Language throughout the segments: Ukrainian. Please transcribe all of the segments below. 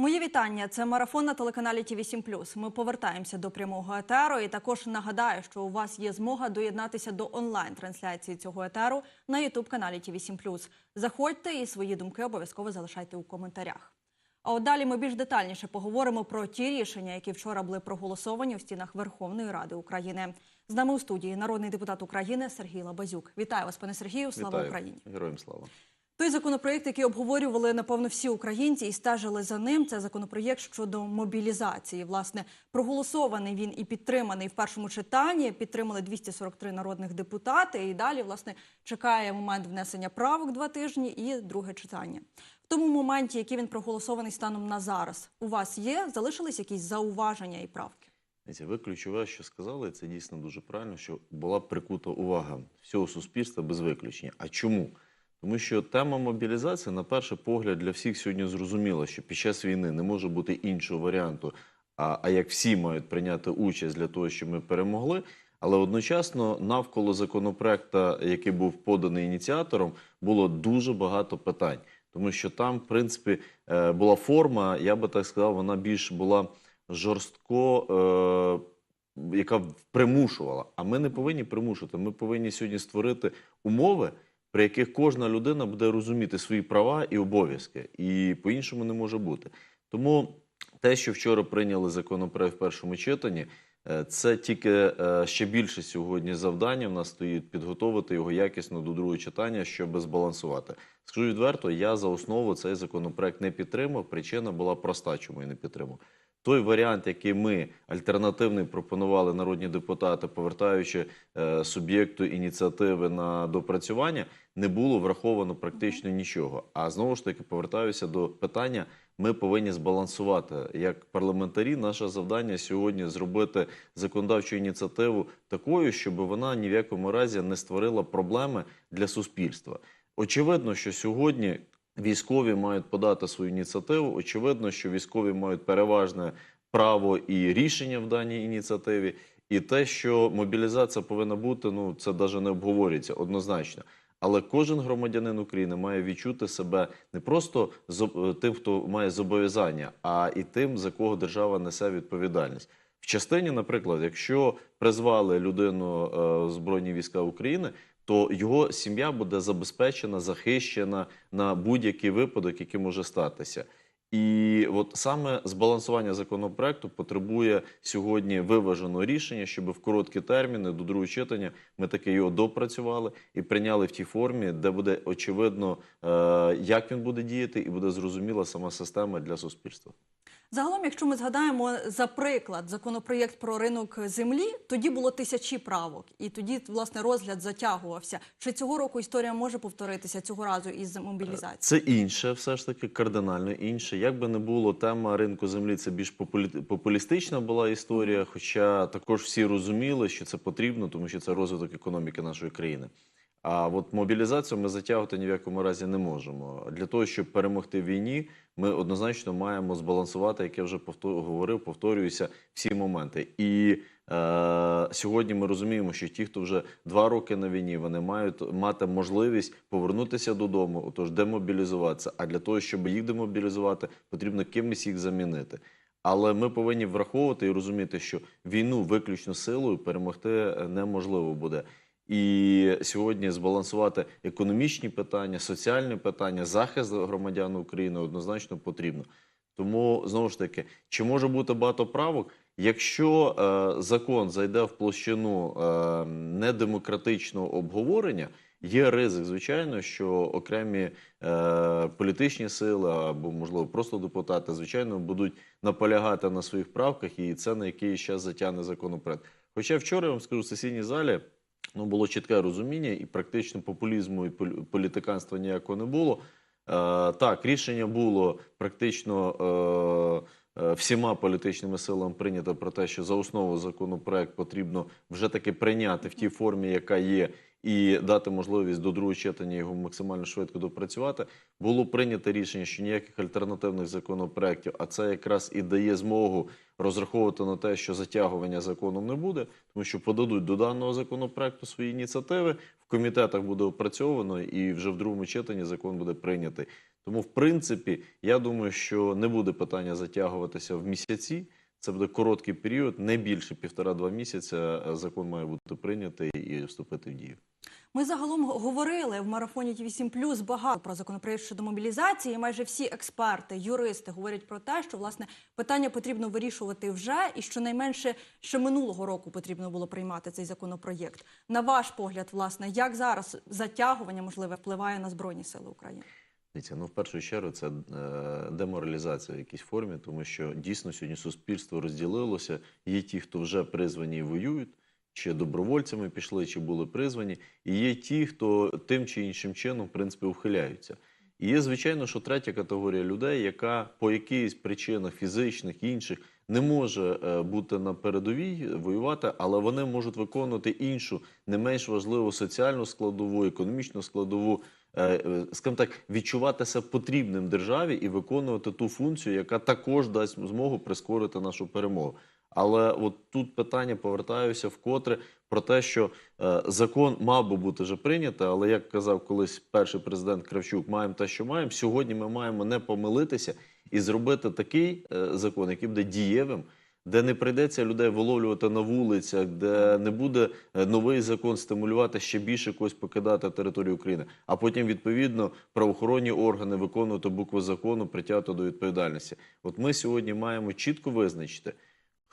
Мої вітання. Це марафон на телеканалі ТІВІ 7 Ми повертаємося до прямого етеру. І також нагадаю, що у вас є змога доєднатися до онлайн-трансляції цього етеру на Ютуб каналі ТІВІ 7 Заходьте і свої думки обов'язково залишайте у коментарях. А от далі ми більш детальніше поговоримо про ті рішення, які вчора були проголосовані у стінах Верховної Ради України. З нами у студії народний депутат України Сергій Лабазюк. Вітаю вас, пане Сергію. Слава Вітаю. Україні! Героям слава. Той законопроєкт, який обговорювали напевно всі українці і стежили за ним, це законопроєкт щодо мобілізації. Власне, проголосований він і підтриманий в першому читанні. Підтримали 243 народних депутати. І далі, власне, чекає момент внесення правок два тижні і друге читання. В тому моменті, який він проголосований станом на зараз, у вас є залишились якісь зауваження і правки? Ви ключове, що сказали, це дійсно дуже правильно, що була прикута увага всього суспільства без виключення. А чому? Тому що тема мобілізації, на перший погляд, для всіх сьогодні зрозуміла, що під час війни не може бути іншого варіанту, а, а як всі мають прийняти участь для того, щоб ми перемогли. Але одночасно навколо законопроекту, який був поданий ініціатором, було дуже багато питань. Тому що там, в принципі, е, була форма, я би так сказав, вона більш була жорстко, е, яка примушувала. А ми не повинні примушувати. Ми повинні сьогодні створити умови, при яких кожна людина буде розуміти свої права і обов'язки. І по-іншому не може бути. Тому те, що вчора прийняли законопроект в першому читанні, е, це тільки е, ще більше сьогодні завдання в нас стоїть підготовити його якісно до другого читання, щоб збалансувати. Скажу відверто, я за основу цей законопроект не підтримав. Причина була проста, чому я не підтримав. Той варіант, який ми альтернативний пропонували народні депутати, повертаючи е, суб'єкту ініціативи на допрацювання, не було враховано практично нічого. А знову ж таки повертаюся до питання. Ми повинні збалансувати як парламентарі. Наше завдання сьогодні зробити законодавчу ініціативу такою, щоб вона ні в якому разі не створила проблеми для суспільства. Очевидно, що сьогодні військові мають подати свою ініціативу. Очевидно, що військові мають переважне право і рішення в даній ініціативі. І те, що мобілізація повинна бути, ну це навіть не обговорюється однозначно. Але кожен громадянин України має відчути себе не просто тим, хто має зобов'язання, а і тим, за кого держава несе відповідальність. В частині, наприклад, якщо призвали людину е, Збройні війська України, то його сім'я буде забезпечена, захищена на будь-який випадок, який може статися. І от саме збалансування законопроекту потребує сьогодні виваженого рішення, щоб в короткі терміни до другого читання ми таки його допрацювали і прийняли в тій формі, де буде очевидно, е, як він буде діяти, і буде зрозуміла сама система для суспільства. Загалом, якщо ми згадаємо за приклад законопроєкт про ринок землі, тоді було тисячі правок, і тоді власне розгляд затягувався. Чи цього року історія може повторитися цього разу із мобілізацією? Це інше, все ж таки кардинально інше. Як би не було, тема ринку землі це більш популі- популістична була історія. Хоча також всі розуміли, що це потрібно, тому що це розвиток економіки нашої країни. А от мобілізацію ми затягувати ні в якому разі не можемо. Для того, щоб перемогти в війні, ми однозначно маємо збалансувати, як я вже повтор- говорив, повторююся, всі моменти. І е, сьогодні ми розуміємо, що ті, хто вже два роки на війні, вони мають мати можливість повернутися додому, отож демобілізуватися. А для того, щоб їх демобілізувати, потрібно кимось їх замінити. Але ми повинні враховувати і розуміти, що війну виключно силою перемогти е, неможливо буде. І сьогодні збалансувати економічні питання, соціальні питання, захист громадян України однозначно потрібно. Тому знову ж таки, чи може бути багато правок? Якщо е, закон зайде в площину е, недемократичного обговорення, є ризик, звичайно, що окремі е, політичні сили або, можливо, просто депутати, звичайно, будуть наполягати на своїх правках, і це на якийсь час затягне законопроект. Хоча вчора я вам скажу в сесійній залі. Ну, було чітке розуміння, і практично популізму і полі- політиканства ніякого не було. Е, так, рішення було практично е, е, всіма політичними силами прийнято про те, що за основу законопроект потрібно вже таки прийняти в тій формі, яка є, і дати можливість до другого читання його максимально швидко допрацювати, було прийнято рішення, що ніяких альтернативних законопроєктів, а це якраз і дає змогу розраховувати на те, що затягування законом не буде, тому що подадуть до даного законопроекту свої ініціативи. В комітетах буде опрацьовано, і вже в другому читанні закон буде прийнятий. Тому, в принципі, я думаю, що не буде питання затягуватися в місяці. Це буде короткий період, не більше півтора-два місяця. е, Закон має бути прийнятий і вступити в дію. Ми загалом говорили в марафоні ТВ 7 багато про законопроєкт щодо мобілізації. Майже всі експерти, юристи говорять про те, що власне питання потрібно вирішувати вже, і щонайменше ще минулого року потрібно було приймати цей законопроєкт. На ваш погляд, власне, як зараз затягування можливе впливає на збройні сили України? Ну в першу чергу це е, деморалізація в якійсь формі, тому що дійсно сьогодні суспільство розділилося. Є ті, хто вже призвані і воюють, чи добровольцями пішли, чи були призвані, і є ті, хто тим чи іншим чином, в принципі, ухиляються. І є, звичайно, що третя категорія людей, яка по якихось причинах фізичних інших не може е, бути на передовій воювати, але вони можуть виконувати іншу, не менш важливу соціальну складову, економічну складову, скажімо так, відчувати себе потрібним державі і виконувати ту функцію, яка також дасть змогу прискорити нашу перемогу. Але от тут питання повертаюся вкотре про те, що е, закон мав би бути вже прийнятий, але як казав колись перший президент Кравчук, маємо те, що маємо. Сьогодні ми маємо не помилитися і зробити такий е, закон, який буде дієвим, де не прийдеться людей виловлювати на вулицях, де не буде е, новий закон стимулювати ще більше когось покидати територію України, а потім відповідно правоохоронні органи виконувати букву закону, притягти до відповідальності. От ми сьогодні маємо чітко визначити,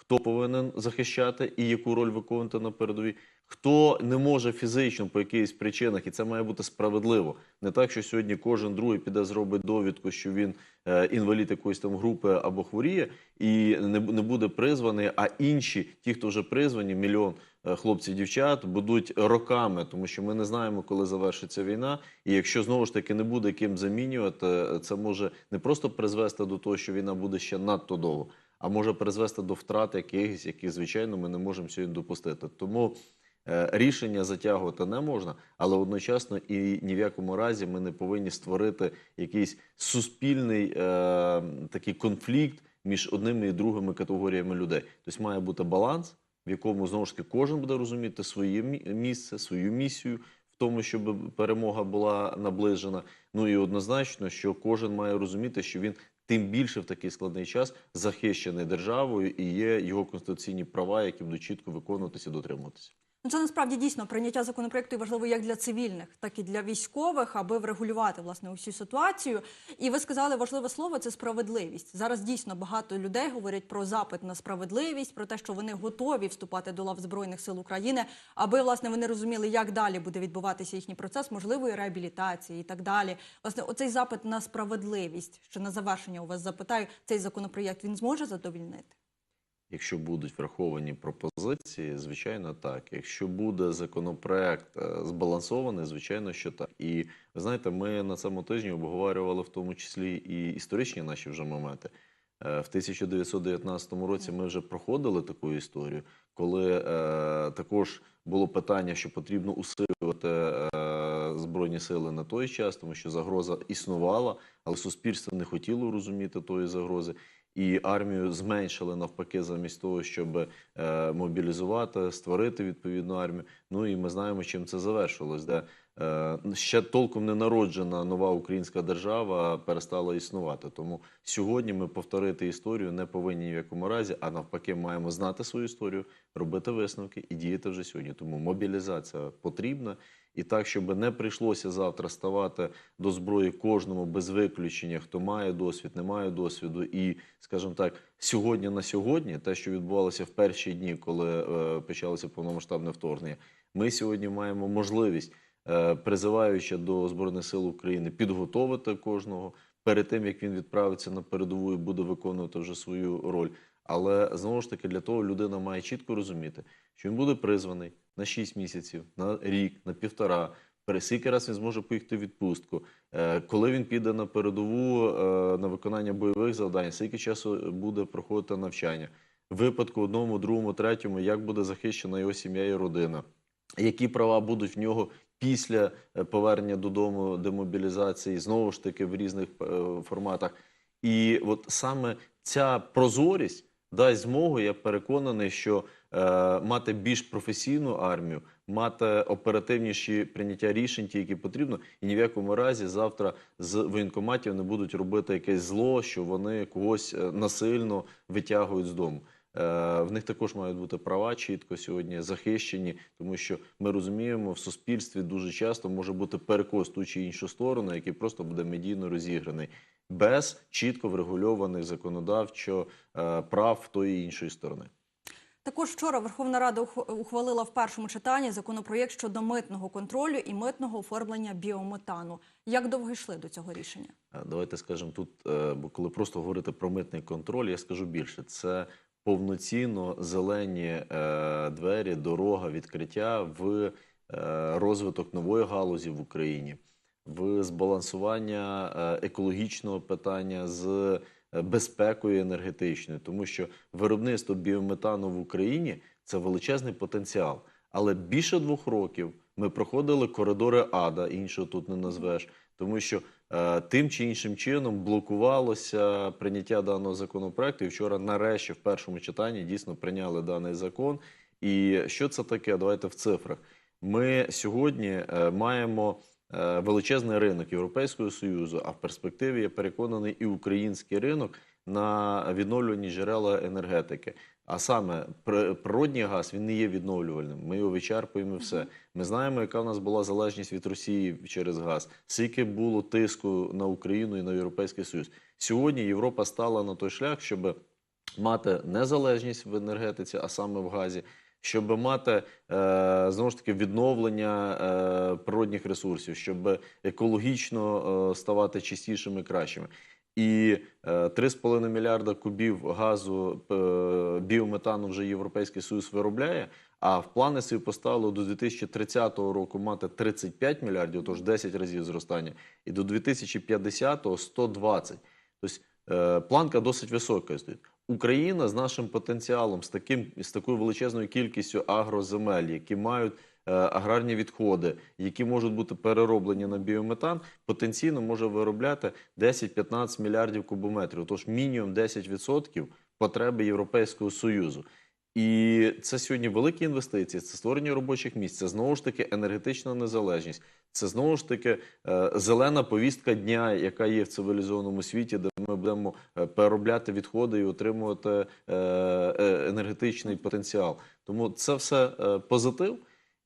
хто повинен захищати і яку роль виконувати на передовій. Хто не може фізично по якихось причинах, і це має бути справедливо. Не так, що сьогодні кожен другий піде зробить довідку, що він е, інвалід якоїсь там групи або хворіє, і не, буде призваний. А інші, ті, хто вже призвані, мільйон е, хлопців, дівчат, будуть роками, тому що ми не знаємо, коли завершиться війна. І якщо знову ж таки не буде ким замінювати, е, це може не просто призвести до того, що війна буде ще надто довго, а може призвести до втрат якихось, які звичайно ми не можемо сьогодні допустити. Тому. Е, Рішення затягувати не можна, але одночасно і ні в якому разі ми не повинні створити якийсь суспільний е, такий конфлікт між одними і другими категоріями людей. Тобто має бути баланс, в якому знову ж таки кожен буде розуміти своє місце, свою місію в тому, щоб перемога була наближена. Ну і однозначно, що кожен має розуміти, що він тим більше в такий складний час захищений державою і є його конституційні права, які будуть чітко виконуватися дотримуватися. Ну, це насправді дійсно прийняття законопроекту важливо як для цивільних, так і для військових, аби врегулювати власне усю ситуацію. І ви сказали важливе слово це справедливість. Зараз дійсно багато людей говорять про запит на справедливість, про те, що вони готові вступати до лав збройних сил України, аби власне вони розуміли, як далі буде відбуватися їхній процес можливої реабілітації і так далі. Власне, оцей запит на справедливість, що на завершення у вас запитаю, цей законопроєкт він зможе задовільнити. Якщо будуть враховані пропозиції, звичайно, так. Якщо буде законопроект е, збалансований, звичайно, що так. І ви знаєте, ми на цьому тижні обговорювали в тому числі і історичні наші вже моменти. Е, В 1919 році ми вже проходили таку історію, коли е, також було питання, що потрібно усилювати е, збройні сили на той час, тому що загроза існувала, але суспільство не хотіло розуміти тої загрози. І армію зменшили навпаки, замість того, щоб е, мобілізувати, створити відповідну армію. Ну і ми знаємо, чим це завершилось, де е, ще толком не народжена нова українська держава перестала існувати. Тому сьогодні ми повторити історію не повинні ні в якому разі, а навпаки, маємо знати свою історію, робити висновки і діяти вже сьогодні. Тому мобілізація потрібна. І так, щоб не прийшлося завтра ставати до зброї кожному без виключення, хто має досвід, не має досвіду. І, скажімо так, сьогодні на сьогодні, те, що відбувалося в перші дні, коли е, почалося повномасштабне вторгнення, ми сьогодні маємо можливість, е, призиваючи до Збройних сил України, підготовити кожного перед тим, як він відправиться на передову і буде виконувати вже свою роль. Але знову ж таки, для того людина має чітко розуміти, що він буде призваний на 6 місяців, на рік, на півтора. Скільки раз він зможе поїхати в відпустку, Е, коли він піде на передову е, на виконання бойових завдань, скільки часу буде проходити навчання. Випадку одному, другому, третьому, як буде захищена його сім'я і родина. які права будуть в нього після е, повернення додому демобілізації, знову ж таки в різних форматах. І от саме ця прозорість дасть змогу, я переконаний, що е, мати більш професійну армію, мати оперативніші прийняття рішень, ті, які потрібно, і ні в якому разі завтра з воєнкоматів не будуть робити якесь зло, що вони когось е, насильно витягують з дому. Е, В них також мають бути права чітко сьогодні захищені, тому що ми розуміємо, в суспільстві дуже часто може бути перекос ту чи іншу сторону, який просто буде медійно розіграний без чітко врегульованих законодавчо е, прав тої іншої сторони. Також вчора Верховна Рада ух- ухвалила в першому читанні законопроєкт щодо митного контролю і митного оформлення біометану. Як довго йшли до цього рішення? Е, Давайте скажемо тут, бо коли просто говорити про митний контроль, я скажу більше. Це повноцінно зелені е, двері, дорога, відкриття в е, розвиток нової галузі в Україні, в збалансування е, екологічного питання з е, безпекою енергетичною, тому що виробництво біометану в Україні це величезний потенціал. Але більше двох років ми проходили коридори ада, іншого тут не назвеш, тому що тим чи іншим чином блокувалося прийняття даного законопроекту. І вчора, нарешті, в першому читанні дійсно прийняли даний закон. І що це таке? Давайте в цифрах. Ми сьогодні е, маємо е, величезний ринок Європейського Союзу, а в перспективі я переконаний і український ринок на відновлювані джерела енергетики. А саме при- природній газ він не є відновлювальним. Ми його вичерпуємо і все. Ми знаємо, яка в нас була залежність від Росії через газ, скільки було тиску на Україну і на Європейський Союз. Сьогодні Європа стала на той шлях, щоб мати незалежність в енергетиці, а саме в газі, щоб мати е, знову ж таки відновлення е, природних ресурсів, щоб екологічно е, ставати чистішими кращими. І е, 3,5 мільярда кубів газу е, біометану вже Європейський Союз виробляє. А в плани собі поставили до 2030 року мати 35 мільярдів, тож 10 разів зростання, і до 2050 – 120. Тобто е, планка досить висока. Україна з нашим потенціалом, з таким з такою величезною кількістю агроземель, які мають е, аграрні відходи, які можуть бути перероблені на біометан, потенційно може виробляти 10-15 мільярдів кубометрів. Тож мінімум 10% потреби Європейського Союзу. І це сьогодні великі інвестиції, це створення робочих місць, це знову ж таки енергетична незалежність, це знову ж таки е, зелена повістка дня, яка є в цивілізованому світі, де ми будемо е, переробляти відходи і отримувати е, е, енергетичний потенціал. Тому це все е, позитив.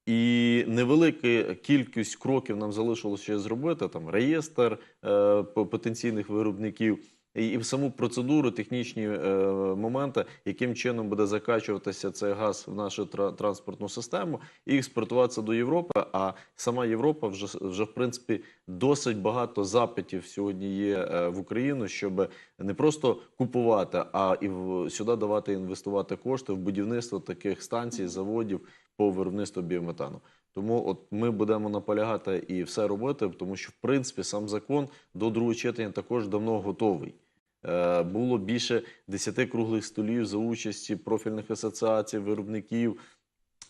І невелика кількість кроків нам залишилося ще зробити. Там реєстр е, по- потенційних виробників, і, і в саму процедуру, технічні е, моменти, яким чином буде закачуватися цей газ в нашу тра- транспортну систему і експортуватися до Європи. А сама Європа вже вже в принципі досить багато запитів сьогодні є е, в Україну, щоб не просто купувати, а і в, сюди давати інвестувати кошти в будівництво таких станцій, заводів по виробництву біометану. Тому от ми будемо наполягати і все робити, тому що в принципі сам закон до другого читання також давно готовий. Е, було більше 10 круглих столів за участі профільних асоціацій, виробників,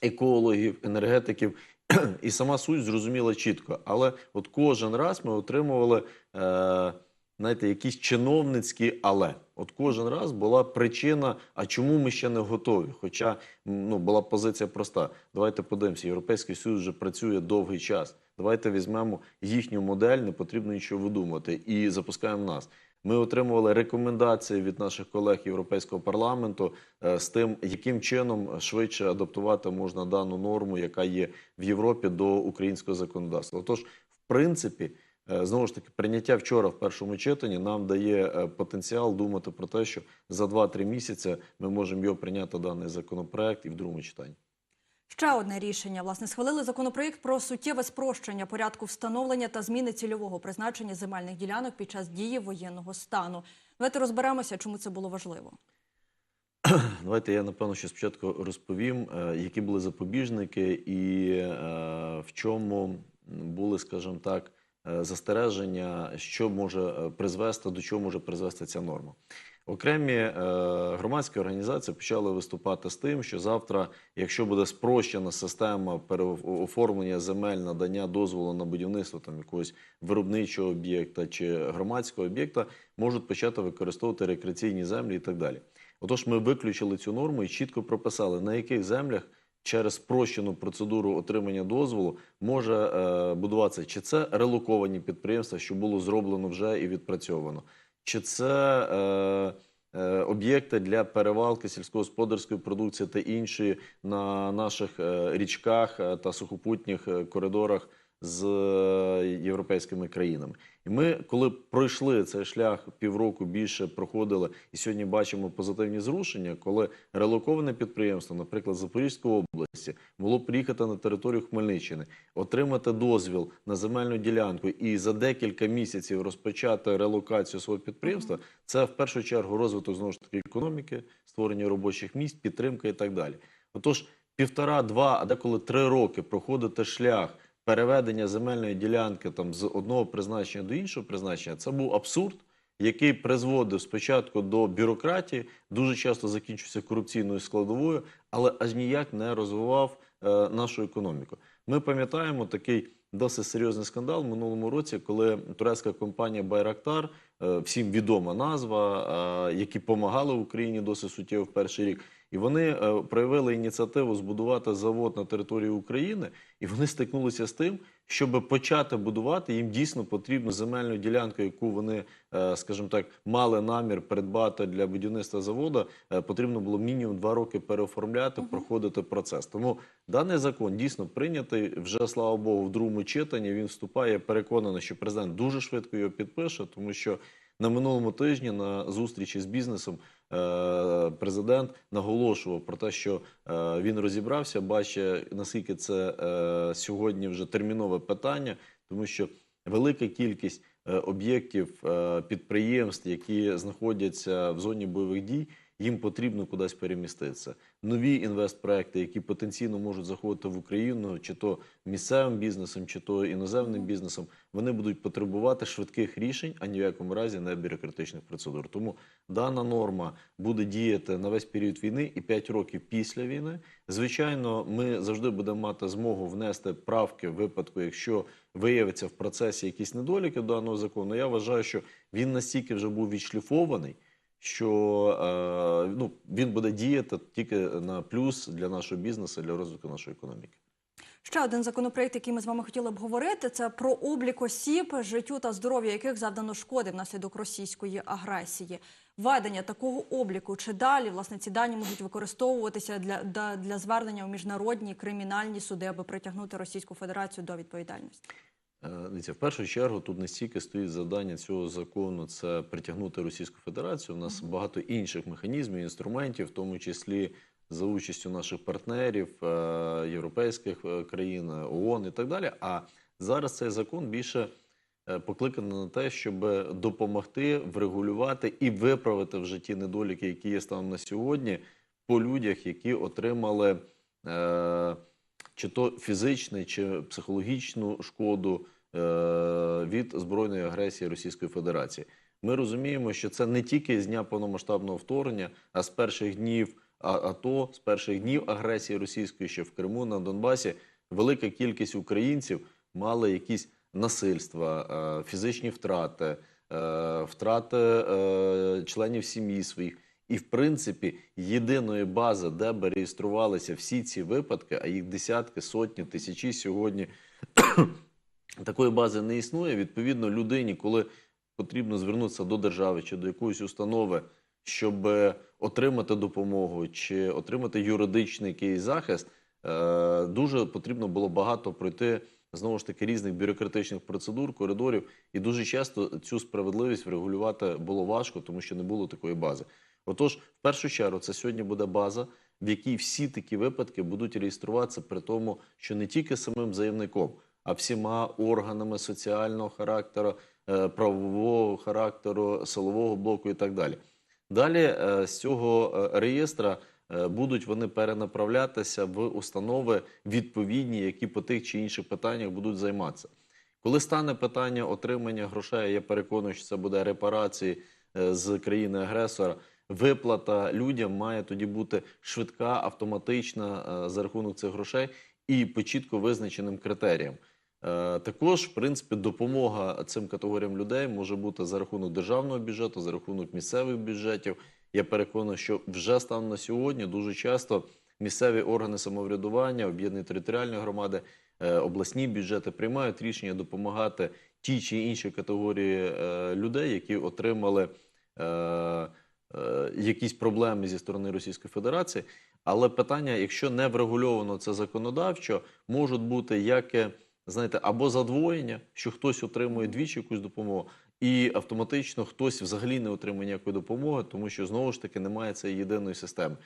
екологів, енергетиків. І сама суть зрозуміла чітко. Але от кожен раз ми отримували е, знаєте, якісь чиновницькі але. От кожен раз була причина, а чому ми ще не готові? Хоча ну, була позиція проста. Давайте подивимося, Європейський Союз вже працює довгий час. Давайте візьмемо їхню модель, не потрібно нічого видумувати, і запускаємо нас. Ми отримували рекомендації від наших колег Європейського парламенту е, з тим, яким чином швидше адаптувати можна дану норму, яка є в Європі, до українського законодавства. Отож, в принципі, знову ж таки, прийняття вчора в першому читанні нам дає е, потенціал думати про те, що за 2-3 місяці ми можемо його прийняти даний законопроект і в другому читанні. Ще одне рішення. Власне, схвалили законопроєкт про суттєве спрощення порядку встановлення та зміни цільового призначення земельних ділянок під час дії воєнного стану. Давайте розберемося, чому це було важливо. Давайте я напевно що спочатку розповім, е, які були запобіжники і е, в чому були, скажімо так, е, застереження, що може е, призвести, до чого може призвести ця норма. Окремі е, громадські організації почали виступати з тим, що завтра, якщо буде спрощена система переоформлення земель, надання дозволу на будівництво там якогось виробничого об'єкта чи громадського об'єкта, можуть почати використовувати рекреаційні землі і так далі. Отож, ми виключили цю норму і чітко прописали, на яких землях через спрощену процедуру отримання дозволу може е, будуватися. Чи це релоковані підприємства, що було зроблено вже і відпрацьовано, чи це е, е, об'єкти для перевалки сільськогосподарської продукції та іншої на наших річках та сухопутніх коридорах з е, європейськими країнами. І ми, коли пройшли цей шлях півроку більше проходили, і сьогодні бачимо позитивні зрушення, коли релоковане підприємство, наприклад, Запорізької області, могло приїхати на територію Хмельниччини, отримати дозвіл на земельну ділянку і за декілька місяців розпочати релокацію свого підприємства, це в першу чергу розвиток знову ж таки економіки, створення робочих місць, підтримка і так далі. Отож, півтора, два, а деколи три роки проходити шлях переведення земельної ділянки там з одного призначення до іншого призначення, це був абсурд, який призводив спочатку до бюрократії, дуже часто закінчився корупційною складовою, але аж ніяк не розвивав е, нашу економіку. Ми пам'ятаємо такий досить серйозний скандал в минулому році, коли турецька компанія Байрактар, е, всім відома назва, е, які допомагали Україні досить суттєво в перший рік. І вони е, проявили ініціативу збудувати завод на території України, і вони стикнулися з тим, щоб почати будувати, їм дійсно потрібну земельну ділянку, яку вони, е, скажімо так, мали намір придбати для будівництва заводу. е, Потрібно було мінімум два роки переоформляти, проходити процес. Тому даний закон дійсно прийнятий вже слава Богу в другому читанні. Він вступає. Я переконаний, що президент дуже швидко його підпише, тому що на минулому тижні на зустрічі з бізнесом е, президент наголошував про те, що е, він розібрався, бачить наскільки це е, сьогодні вже термінове питання, тому що велика кількість об'єктів підприємств, які знаходяться в зоні бойових дій. Їм потрібно кудись переміститися. Нові інвестпроекти, які потенційно можуть заходити в Україну, чи то місцевим бізнесом, чи то іноземним бізнесом, вони будуть потребувати швидких рішень, а ні в якому разі не бюрократичних процедур. Тому дана норма буде діяти на весь період війни і 5 років після війни. Звичайно, ми завжди будемо мати змогу внести правки в випадку, якщо виявиться в процесі якісь недоліки даного закону. Я вважаю, що він настільки вже був відшліфований що е, ну, він буде діяти тільки на плюс для нашого бізнесу, для розвитку нашої економіки. Ще один законопроект, який ми з вами хотіли б говорити, це про облік осіб, життю та здоров'ю яких завдано шкоди внаслідок російської агресії. Введення такого обліку чи далі власне ці дані можуть використовуватися для, для звернення у міжнародні кримінальні суди, аби притягнути Російську Федерацію до відповідальності. Е, Дивіться, в першу чергу тут не стільки стоїть завдання цього закону це притягнути Російську Федерацію. У нас багато інших механізмів, інструментів, в тому числі за участю наших партнерів, е, європейських е, країн, ООН і так далі. А зараз цей закон більше покликаний на те, щоб допомогти врегулювати і виправити в житті недоліки, які є станом на сьогодні, по людях, які отримали. Е, чи то фізичну, чи психологічну шкоду е, від збройної агресії Російської Федерації. Ми розуміємо, що це не тільки з дня повномасштабного вторгнення, а з перших днів АТО, з перших днів агресії російської, ще в Криму на Донбасі, велика кількість українців мали якісь насильства, е, фізичні втрати, е, втрати членів сім'ї своїх. І, в принципі, єдиної бази, де би реєструвалися всі ці випадки, а їх десятки, сотні, тисячі сьогодні, такої бази не існує. Відповідно, людині, коли потрібно звернутися до держави чи до якоїсь установи, щоб отримати допомогу чи отримати юридичний якийсь захист, е, дуже потрібно було багато пройти знову ж таки різних бюрократичних процедур, коридорів, і дуже часто цю справедливість врегулювати було важко, тому що не було такої бази. Отож, в першу чергу, це сьогодні буде база, в якій всі такі випадки будуть реєструватися при тому, що не тільки самим заявником, а всіма органами соціального характеру, е, правового характеру, силового блоку і так далі. Далі е, з цього е, реєстра будуть вони перенаправлятися в установи відповідні, які по тих чи інших питаннях будуть займатися. Коли стане питання отримання грошей, я переконаний, що це буде репарації з країни-агресора. Виплата людям має тоді бути швидка, автоматична е, за рахунок цих грошей і по чітко визначеним критеріям. Е, Також, в принципі, допомога цим категоріям людей може бути за рахунок державного бюджету, за рахунок місцевих бюджетів. Я переконаний, що вже станом на сьогодні дуже часто місцеві органи самоврядування, об'єднані територіальні громади, е, обласні бюджети приймають рішення допомагати тій чи іншій категорії людей, які отримали якісь проблеми зі сторони Російської Федерації. Але питання, якщо не врегульовано це законодавчо, можуть бути як е, знаєте, або задвоєння, що хтось отримує двічі якусь допомогу, і автоматично хтось взагалі не отримує ніякої допомоги, тому що знову ж таки немає цієї єдиної системи.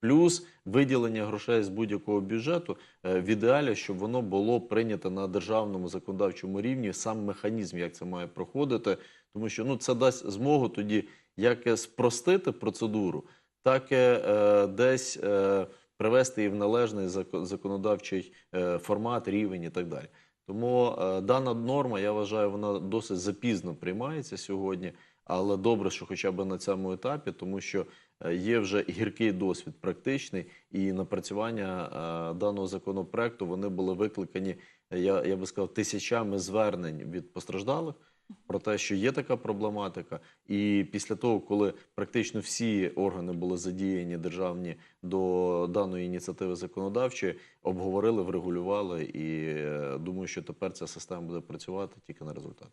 Плюс виділення грошей з будь-якого бюджету е, в ідеалі, щоб воно було прийнято на державному законодавчому рівні, сам механізм, як це має проходити, тому що ну це дасть змогу тоді як спростити процедуру, так і е, десь е, привести її в належний зако- законодавчий е, формат, рівень і так далі. Тому дана норма, я вважаю, вона досить запізно приймається сьогодні, але добре, що хоча б на цьому етапі, тому що є вже гіркий досвід практичний, і напрацювання даного законопроекту вони були викликані, я би сказав, тисячами звернень від постраждалих про те, що є така проблематика, і після того, коли практично всі органи були задіяні державні до даної ініціативи законодавчої, обговорили, врегулювали, і е, думаю, що тепер ця система буде працювати тільки на результат.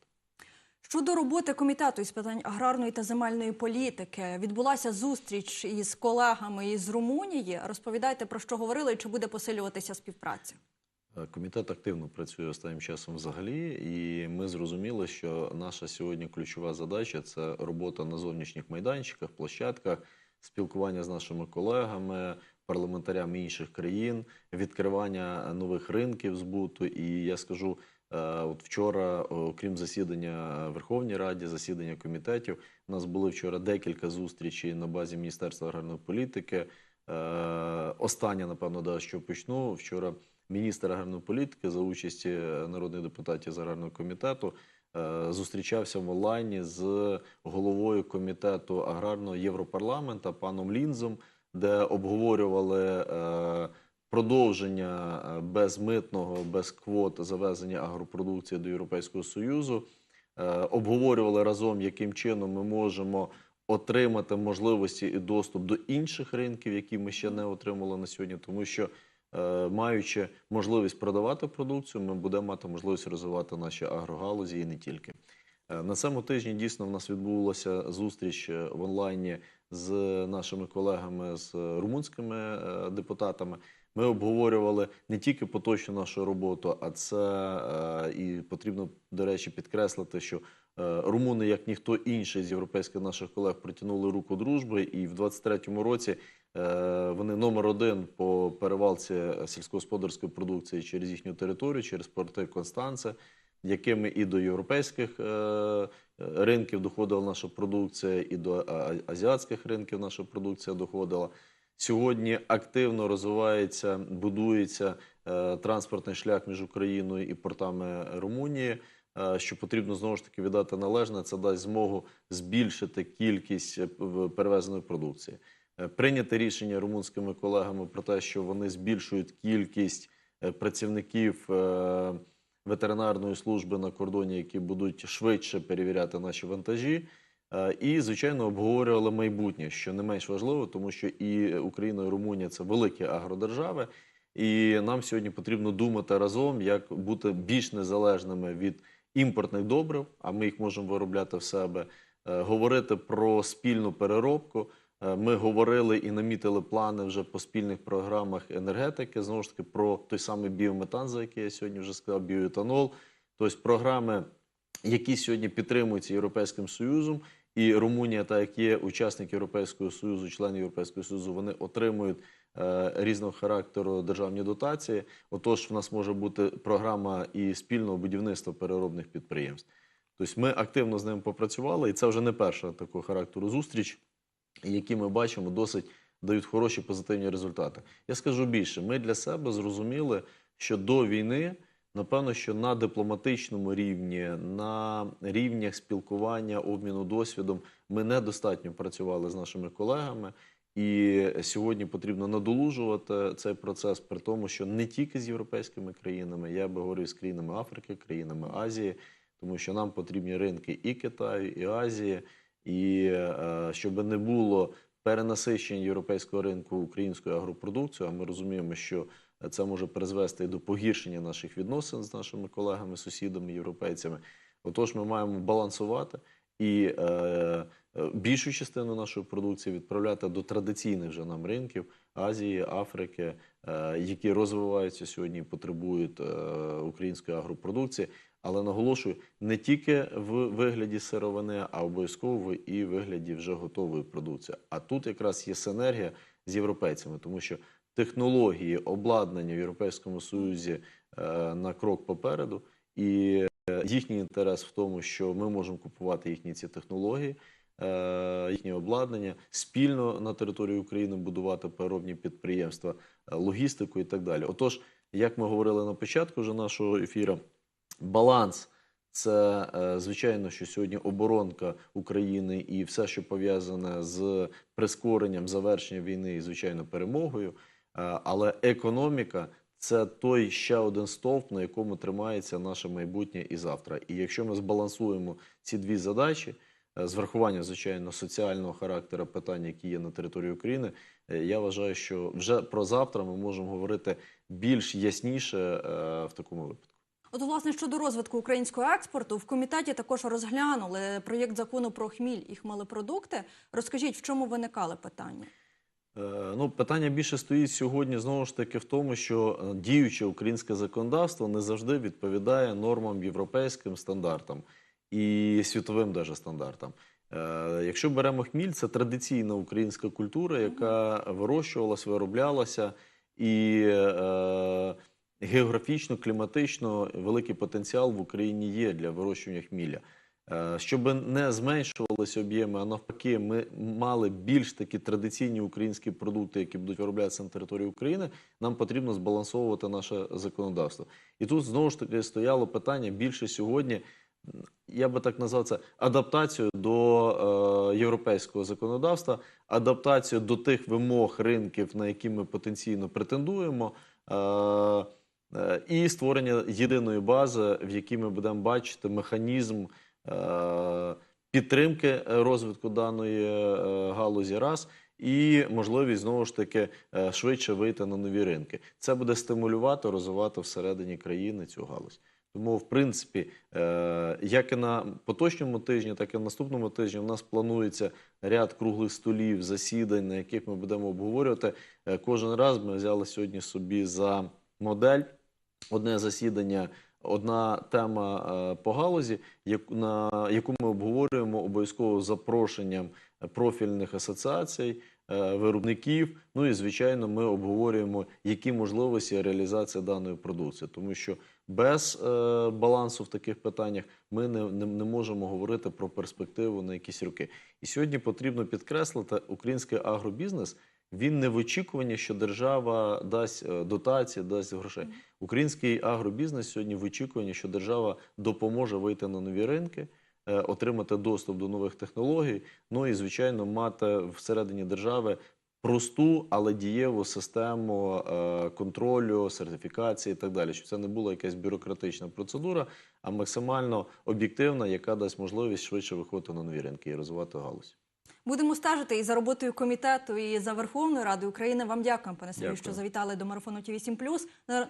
Щодо роботи комітету із питань аграрної та земельної політики, відбулася зустріч із колегами із Румунії. Розповідайте про що говорили і чи буде посилюватися співпраця. Е, Комітет активно працює останнім часом взагалі, і ми зрозуміли, що наша сьогодні ключова задача це робота на зовнішніх майданчиках, площадках, спілкування з нашими колегами, парламентарями інших країн, відкривання нових ринків збуту. І я скажу, е, от вчора, окрім засідання Верховній Раді, засідання комітетів, у нас були вчора декілька зустрічей на базі Міністерства аграрної політики. Е, Остання, напевно, да, що почну вчора. Міністр аграрної політики за участі народних депутатів з аграрного комітету е, зустрічався в онлайні з головою комітету аграрного Європарламента паном Лінзом, де обговорювали е, продовження е, безмитного, без квот завезення агропродукції до Європейського Союзу. Е, Обговорювали разом, яким чином ми можемо отримати можливості і доступ до інших ринків, які ми ще не отримали на сьогодні, тому що е, маючи можливість продавати продукцію, ми будемо мати можливість розвивати наші агрогалузі і не тільки. Е, На цьому тижні дійсно в нас відбулася зустріч е, в онлайні з нашими колегами, з румунськими е, депутатами. Ми обговорювали не тільки поточну нашу роботу, а це е, і потрібно, до речі, підкреслити, що е, румуни, як ніхто інший з європейських наших колег, протягнули руку дружби, і в 23-му році е, вони номер один по перевалці сільськогосподарської продукції через їхню територію, через порти Констанце, якими і до європейських е, ринків доходила наша продукція, і до азіатських ринків наша продукція доходила. Сьогодні активно розвивається, будується е, транспортний шлях між Україною і портами Румунії. е, Що потрібно знову ж таки віддати належне, це дасть змогу збільшити кількість е, перевезеної продукції. Е, Прийняте рішення румунськими колегами про те, що вони збільшують кількість е, працівників е, ветеринарної служби на кордоні, які будуть швидше перевіряти наші вантажі. І, звичайно, обговорювали майбутнє, що не менш важливо, тому що і Україна, і Румунія це великі агродержави, і нам сьогодні потрібно думати разом, як бути більш незалежними від імпортних добрив, а ми їх можемо виробляти в себе. Говорити про спільну переробку. Е, Ми говорили і намітили плани вже по спільних програмах енергетики. Знову ж таки, про той самий біометан, за який я сьогодні вже сказав, біоетанол. Тобто програми, які сьогодні підтримуються Європейським Союзом, і Румунія, так як є учасник Європейського Союзу, член Європейського Союзу, вони отримують е, різного характеру державні дотації. Отож, в нас може бути програма і спільного будівництва переробних підприємств. Тобто ми активно з ними попрацювали, і це вже не перша такого характеру зустріч, які ми бачимо, досить дають хороші позитивні результати. Я скажу більше, ми для себе зрозуміли, що до війни Напевно, що на дипломатичному рівні, на рівнях спілкування, обміну досвідом ми недостатньо працювали з нашими колегами. І сьогодні потрібно надолужувати цей процес, при тому, що не тільки з європейськими країнами, я би говорив з країнами Африки, країнами Азії, тому що нам потрібні ринки і Китаю, і Азії, і е, щоб не було перенасичення європейського ринку українською агропродукцією, а ми розуміємо, що це може призвести до погіршення наших відносин з нашими колегами, сусідами, європейцями. Отож, ми маємо балансувати і е, е, більшу частину нашої продукції відправляти до традиційних вже нам ринків Азії, Африки, е, які розвиваються сьогодні і потребують е, української агропродукції. Але наголошую, не тільки в вигляді сировини, а обов'язково і в вигляді вже готової продукції. А тут якраз є синергія з європейцями, тому що технології, обладнання в Європейському Союзі е, на крок попереду, і е, їхній інтерес в тому, що ми можемо купувати їхні ці технології, е, їхнє обладнання, спільно на території України будувати переробні підприємства, логістику і так далі. Отож, як ми говорили на початку вже нашого ефіру, баланс. Це е, звичайно, що сьогодні оборонка України і все, що пов'язане з прискоренням завершення війни, і звичайно перемогою. Е, Але економіка це той ще один стовп, на якому тримається наше майбутнє і завтра. І якщо ми збалансуємо ці дві задачі, е, з врахуванням, звичайно, соціального характеру питань, які є на території України, я вважаю, що вже про завтра ми можемо говорити більш ясніше в такому випадку. От, власне, щодо розвитку українського експорту, в комітеті також розглянули проєкт закону про хміль і хмелепродукти. Розкажіть, в чому виникали питання? Е, Ну, питання більше стоїть сьогодні знову ж таки в тому, що е, діюче українське законодавство не завжди відповідає нормам європейським стандартам і світовим даже стандартам. Е, Якщо беремо хміль, це традиційна українська культура, яка вирощувалася, вироблялася і географічно, кліматично великий потенціал в Україні є для вирощування хміля. Е, Щоб не зменшувалися об'єми, а навпаки, ми мали більш такі традиційні українські продукти, які будуть вироблятися на території України, нам потрібно збалансовувати наше законодавство. І тут знову ж таки стояло питання більше сьогодні. Я би так назвав це адаптацію до е, європейського законодавства, адаптацію до тих вимог ринків, на які ми потенційно претендуємо. Е, і створення єдиної бази, в якій ми будемо бачити механізм е, підтримки е, розвитку даної е, галузі раз. І можливість знову ж таки е, швидше вийти на нові ринки. Це буде стимулювати, розвивати всередині країни цю галузь. Тому, в принципі, е, як і на поточному тижні, так і на наступному тижні, у нас планується ряд круглих столів, засідань, на яких ми будемо обговорювати. Е, Кожен раз ми взяли сьогодні собі за модель одне засідання, одна тема е, по галузі, на яку ми обговорюємо обов'язково запрошенням профільних асоціацій, е, виробників. Ну і звичайно, ми обговорюємо, які можливості реалізації даної продукції, тому що без е, балансу в таких питаннях ми не, не, не можемо говорити про перспективу на якісь роки. І сьогодні потрібно підкреслити, український агробізнес він не в очікуванні, що держава дасть е, дотації, дасть грошей. Український агробізнес сьогодні в очікуванні, що держава допоможе вийти на нові ринки, е, отримати доступ до нових технологій. Ну і звичайно, мати всередині держави просту, але дієву систему е, контролю, сертифікації і так далі, щоб це не була якась бюрократична процедура, а максимально об'єктивна, яка дасть можливість швидше виходити на нові ринки і розвивати галузь. Будемо стежити і за роботою комітету, і за Верховною Радою України. Вам дякуємо, пане Сергію, що завітали до марафону Ті 8+. На- на